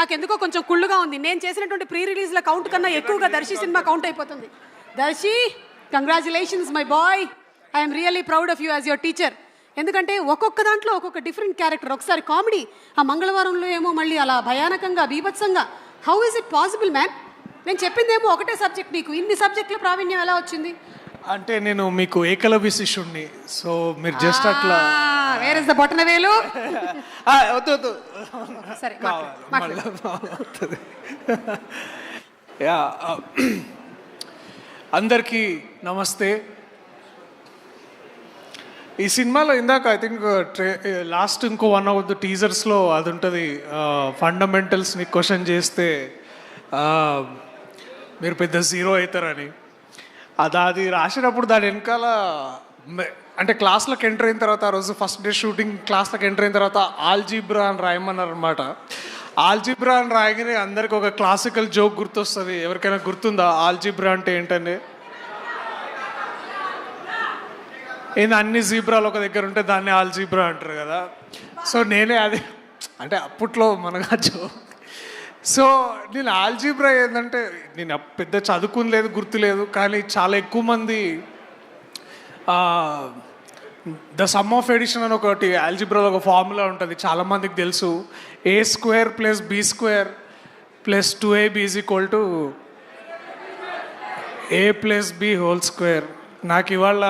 నాకు ఎందుకో కొంచెం కుళ్ళుగా ఉంది. నేను చేసినటువంటి ప్రీ రిలీజ్ల కౌంట్ కన్నా ఎక్కువగా దర్శి సినిమా కౌంట్ అయిపోతుంది. Darshi congratulations my boy I'm really proud of you as your teacher ఎందుకంటే ఒక్కొక్క దాంట్లో ఒక్కొక్క డిఫరెంట్ క్యారెక్టర్ ఒకసారి కామెడీ ఆ మంగళవారంలో ఏమో మళ్ళీ అలా భయానకంగా బీభత్సంగా how is it possible man నేను చెప్పిందేమో ఒకటే సబ్జెక్ట్ నీకు ఇన్ని సబ్జెక్టుల ప్రావీణ్యం ఎలా వచ్చింది? అంటే నేను మీకు ఏకలవ్య శిష్యుణ్ణి సో మీరు జస్ట్ అట్లా వేర్ ఇస్ ద బొటన వేలు వద్దు వద్దు. సరే యా అందరికీ నమస్తే. ఈ సినిమాలో ఇందాక ఐ థింక్ ట్రే లాస్ట్ ఇంకో వన్ ఆఫ్ ద టీజర్స్లో అది ఉంటుంది ఫండమెంటల్స్ని క్వశ్చన్ చేస్తే మీరు పెద్ద జీరో అవుతారని. అది అది రాసినప్పుడు దాని వెనకాల మె- అంటే క్లాస్లోకి ఎంటర్ అయిన తర్వాత ఆ రోజు ఫస్ట్ డే షూటింగ్ క్లాస్లోకి ఎంటర్ అయిన తర్వాత ఆల్జీబ్రా అని రాయమన్నారు అనమాట ఆల్జీబ్రా అని రాయగానే అందరికి ఒక క్లాసికల్ జోక్ గుర్తొస్తుంది. ఎవరికైనా గుర్తుందా? ఆల్జీబ్రా అంటే ఏంటండి ఏంది అన్ని జీబ్రాలు ఒక దగ్గర ఉంటే దాన్ని ఆల్జీబ్రా అంటారు కదా. సో నేనే అది అంటే అప్పట్లో మనగా జోక్ సో నేను ఆల్జీబ్రా ఏంటంటే నేను పెద్ద చదువుకుని లేదు గుర్తు లేదు కానీ చాలా ఎక్కువ మంది ద సమ్ ఆఫ్ ఎడిషన్ అని ఒకటి ఆల్జిబ్రాలో ఒక ఫార్ములా ఉంటుంది చాలామందికి తెలుసు. A square plus B square plus two A B's equal to A plus B whole square నాకు ఇవాళ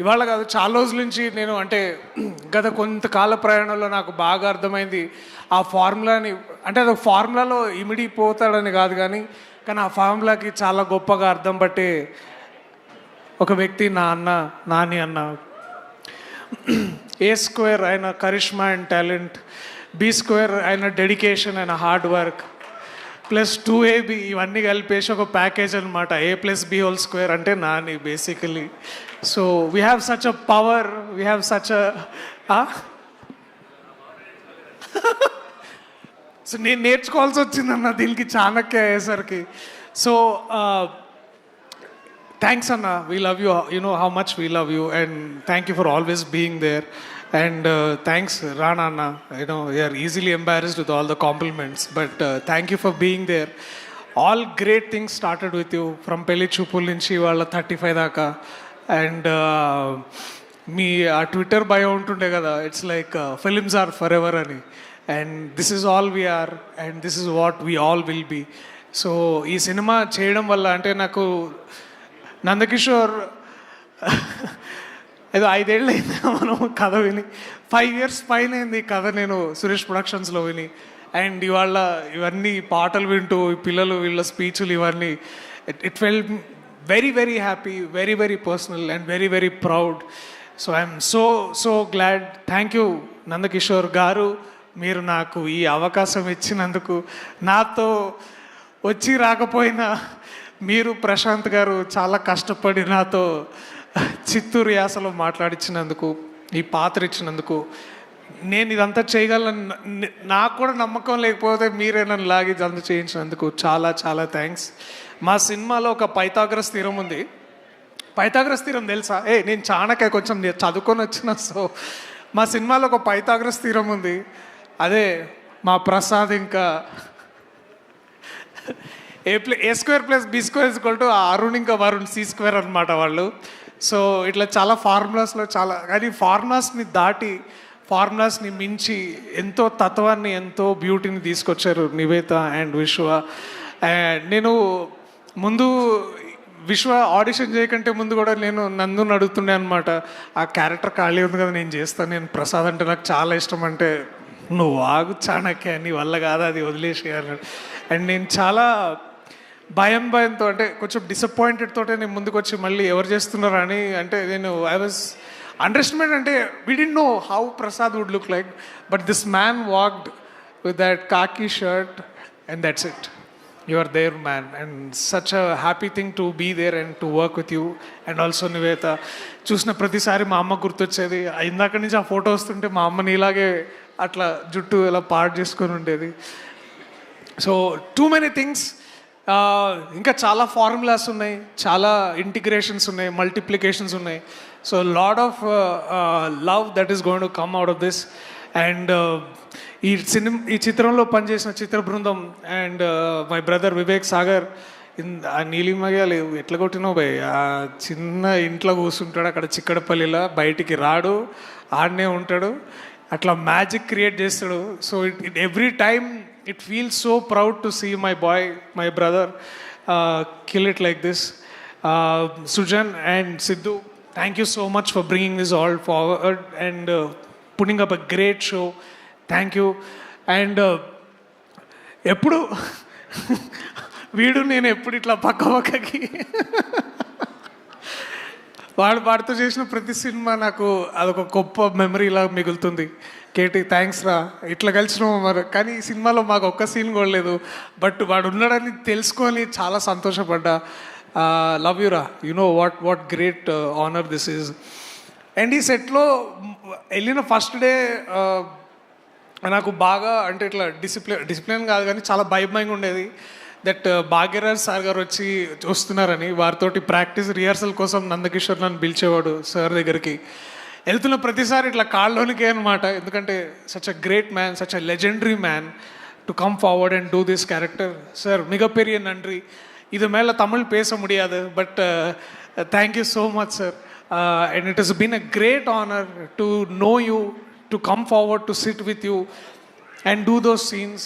ఇవాళ కాదు చాలా రోజుల నుంచి నేను అంటే గత కొంతకాల ప్రయాణంలో నాకు బాగా అర్థమైంది ఆ ఫార్ములాని అంటే అది ఫార్ములాలో ఇమిడిపోతాడని కాదు కానీ కానీ ఆ ఫార్ములాకి చాలా గొప్పగా అర్థం పట్టే ఒక వ్యక్తి నా అన్న నాని అన్న. ఏ స్క్వేర్ ఆయన charisma and talent B square ఆయన డెడికేషన్ ఆయన hard work plus two AB ఇవన్నీ కలిపేసి ఒక ప్యాకేజ్ అనమాట A plus B whole square అంటే Nani basically so we have such a power we have such a so నేను నేర్చుకోవాల్సి వచ్చిందన్న దీనికి చాణక్య అయ్యేసరికి. సో థ్యాంక్స్ అన్న. We love you you know how much we love you and thank you for always being there and thanks Rana అన్న you know you're easily embarrassed with all the compliments but thank you for being there all great things started with you from పెళ్ళి చూపుల నుంచి వాళ్ళ thirty five దాకా and మీ ఆ Twitter భయం ఉంటుండే కదా it's like films are for ever అని. And this is all we're and this is what we all will be so ఈ సినిమా చేయడం వల్ల అంటే నాకు నందకిషోర్ ఏదో ఐదేళ్ళు అయింది మనం కథ విని. ఫైవ్ ఇయర్స్ పైన అయింది ఈ కథ నేను సురేష్ ప్రొడక్షన్స్లో విని. అండ్ ఇవాళ ఇవన్నీ పాటలు వింటూ పిల్లలు వీళ్ళ స్పీచ్లు ఇవన్నీ it felt very very happy very very personal and very very proud so I'm so so glad thank you Nandakishore garu. మీరు నాకు ఈ అవకాశం ఇచ్చినందుకు. నాతో వచ్చి రాకపోయినా మీరు ప్రశాంత్ గారు చాలా కష్టపడి నాతో చిత్తూరు యాసలో మాట్లాడించినందుకు ఈ పాత్ర ఇచ్చినందుకు నేను ఇదంతా చేయగలను నాకు కూడా నమ్మకం లేకపోతే మీరే నన్ను లాగి ఇదంతా చేయించినందుకు చాలా చాలా థ్యాంక్స్ మా సినిమాలో ఒక పైతాగ్రస్ తీరం ఉంది. పైతాగ్రస్ తీరం తెలుసా? ఏ నేను చాణక్య కొంచెం చదువుకొని వచ్చిన సో మా సినిమాలో ఒక పైతాగ్రస్ తీరం ఉంది. అదే మా ప్రసాద్ ఇంకా A play A square plus B square equal to Arun ఇంకా వరుణ్ సి స్క్వేర్ అనమాట వాళ్ళు. సో ఇట్లా చాలా ఫార్ములాస్లో చాలా కానీ ఫార్ములాస్ని దాటి ఫార్ములాస్ని మించి ఎంతో తత్వాన్ని ఎంతో బ్యూటీని తీసుకొచ్చారు నివేత అండ్ విశ్వ. అండ్ నేను ముందు విశ్వ ఆడిషన్ చేయకంటే ముందు కూడా నేను నందు అడుగుతుండే అనమాట ఆ క్యారెక్టర్ ఖాళీ ఉంది కదా నేను చేస్తాను నేను ప్రసాద్ అంటే నాకు చాలా ఇష్టం అంటే నువ్వు ఆగు చాణక్య నీ వల్ల కాదు అది వదిలేసేయాలి అండ్ నేను చాలా భయం భయంతో అంటే కొంచెం డిసప్పాయింటెడ్ తోటే నేను ముందుకు వచ్చి మళ్ళీ ఎవరు చేస్తున్నారా అని అంటే నేను ఐ వాజ్ అండర్స్టాండ్ అంటే we did know how Prasad would look like but this man walked with that khaki shirt and that's it you are there man and such a happy thing to be there and to work with you and also Nivetha చూసిన ప్రతిసారి మా అమ్మ గుర్తొచ్చేది. ఇందాక నుంచి ఆ photo వస్తుంటే మా అమ్మని ఇలాగే అట్లా జుట్టు ఇలా పాడు చేసుకొని ఉండేది. సో టూ మెనీ థింగ్స్ ఇంకా చాలా ఫార్ములాస్ ఉన్నాయి చాలా ఇంటిగ్రేషన్స్ ఉన్నాయి మల్టిప్లికేషన్స్ ఉన్నాయి. So lot of love that is going to come out of this and ఈ సినిమా ఈ చిత్రంలో పనిచేసిన చిత్ర బృందం and my brother Vivek Sagar in ఆ నీలిమగాలి ఎట్లా కొట్టినావు భయ్? ఆ చిన్న ఇంట్లో కూర్చుంటాడు అక్కడ చిక్కడపల్లిలో బయటికి రాడు ఆడనే ఉంటాడు. అట్లా మ్యాజిక్ క్రియేట్ చేస్తాడు. So it it every time it feel so proud to see my boy my brother kill it like this Sujan and Siddhu thank you so much for bringing this all forward and putting up a great show thank you and ఎప్పుడు? వీడు నేను ఎప్పుడు ఇట్లా పక్క పక్కకి వాడు వాడితో చేసిన ప్రతి సినిమా నాకు అదొక గొప్ప మెమరీలా మిగులుతుంది. కేటీ థ్యాంక్స్ రా. ఇట్లా కలిసినాము మరి. కానీ ఈ సినిమాలో మాకు ఒక్క సీన్ కూడా లేదు. బట్ వాడు ఉన్నాడని తెలుసుకొని చాలా సంతోషపడ్డా. లవ్ యురా రా. You know what what great honour this is and ఈ సెట్లో వెళ్ళిన ఫస్ట్ డే నాకు బాగా అంటే ఇట్లా డిసిప్లిన్ డిసిప్లిన్ కాదు కానీ చాలా భయభయంగా ఉండేది. దట్ భాగ్యరాజ్ సార్ గారు వచ్చి వస్తున్నారని వారితోటి ప్రాక్టీస్ రిహార్సల్ కోసం నందకిషోర్ నన్ను పిలిచేవాడు సార్ దగ్గరికి వెళ్తున్న ప్రతిసారి ఇట్లా కాళ్ళలోనికే అనమాట ఎందుకంటే such a great man such a legendary man to come forward and do this character sir மிகப்பெரிய நன்றி இது மேலே தமிழ் பேச முடியாது but thank you so much sir and it is been a great honour to know you to come forward to sit with you and do those scenes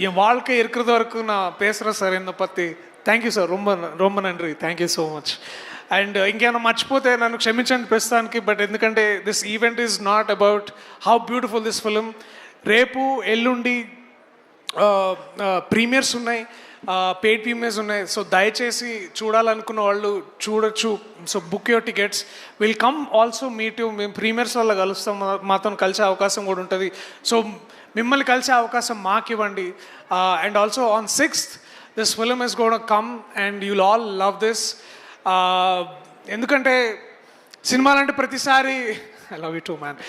என் வாழ்க்கை இருக்கிறது வரைக்கும் நான் பேசுகிறேன் సార్ என்னை பற்றி థ్యాంక్ యూ సార్ ரொம்ப ரொம்ப నండ్రి thank you so much and ఇంకేమైనా మర్చిపోతే నన్ను క్షమించండి ప్రస్తుతానికి బట్ ఎందుకంటే this event is not about how beautiful this film రేపు ఎల్లుండి ప్రీమియర్స్ ఉన్నాయి పెయిడ్ ప్రీమియర్స్ ఉన్నాయి సో దయచేసి చూడాలనుకున్న వాళ్ళు చూడొచ్చు so book your tickets will come also meet you మేము ప్రీమియర్స్ వల్ల కలుస్తాం మా- మాతో కలిసే అవకాశం కూడా ఉంటుంది సో మిమ్మల్ని కలిసే అవకాశం మాకు ఇవ్వండి and also on sixth this film is gonna come and you'll all love this ఎందుకంటే సినిమాలంటే ప్రతిసారి I love you too man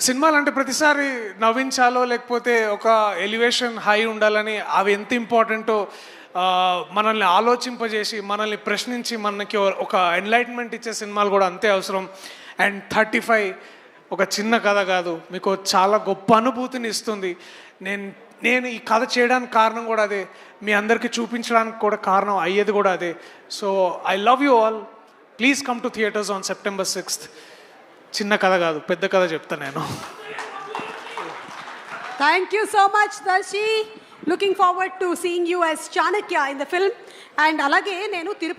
సినిమాలంటే ప్రతిసారి నవ్వించాలో లేకపోతే ఒక ఎలివేషన్ హై ఉండాలని అవి ఎంత ఇంపార్టెంటో uh, మనల్ని ఆలోచింపజేసి మనల్ని ప్రశ్నించి మనకి ఒక ఎన్లైట్మెంట్ ఇచ్చే సినిమాలు కూడా అంతే అవసరం. అండ్ థర్టీ ఫైవ్ ఒక చిన్న కథ కాదు మీకు చాలా గొప్ప అనుభూతిని ఇస్తుంది. నేను నేను ఈ కథ చేయడానికి కారణం కూడా అదే. మీ అందరికీ చూపించడానికి కూడా కారణం అయ్యేది కూడా అదే. So I love you all. Please come to theatres on September sixth. చిన్న కథ కాదు పెద్ద కథ చెప్తా నేను. Thank you so much Darshi looking forward to seeing you as Chanakya in the film and అలాగే నేను తిరుపతి